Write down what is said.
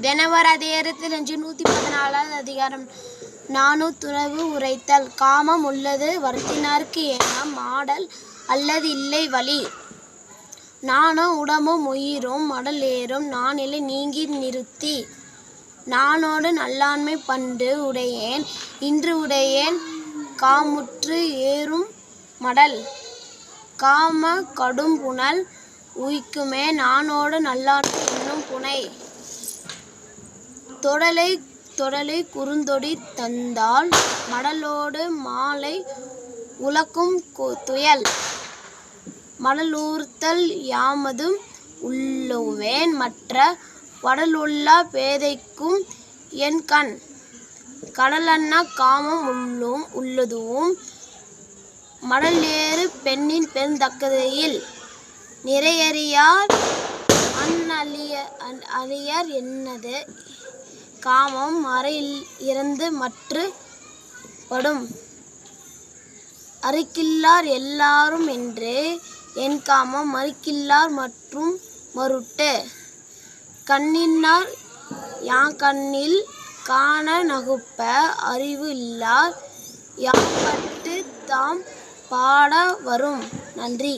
தினவர் அதிகாரத்தில் அஞ்சு நூற்றி பதினாலாவது அதிகாரம். நானூத்துறவு உரைத்தல் காமம் உள்ளது வருத்தினார்க்கு என மாடல் அல்லது இல்லை வழி. நானும் உடம்பும் உயிரும் மடல் ஏறும். நானிலை நீங்கி நிறுத்தி நானோடு நல்லாண்மை பண்டு உடையேன். இன்று உடையேன் காமுற்று ஏறும் மடல். காம கடும் புனல் உய்க்குமே. நானோடு நல்லாண்மை என்னும் புனை. தொடலை தொடலை குறுந்தொடி தந்தால் மடலோடு மாலை உலக்கும் கு- துயல். மடலூர்த்தல் யாமதும் உள்ளுவேன் மற்ற வடலுள்ள பேதைக்கும் என் கண். கடலன்ன காமம் உள்ளும் உள்ளதுவும் மடலேறு பெண்ணின் பெருந்தக்கதையில். நிறையறியார் அந்நலிய அன் அறியர் என்னது? காமம் அறையில் இறந்து மற்று படும். அறுக்கில்லார் எல்லாரும் என்று என் காமம் மறுக்கில்லார் மற்றும் மருட்டு கண்ணினார் யாக்கண்ணில் காண நகுப்ப அறிவு இல்லார் யாப்பட்டு தாம் பாட வரும். நன்றி.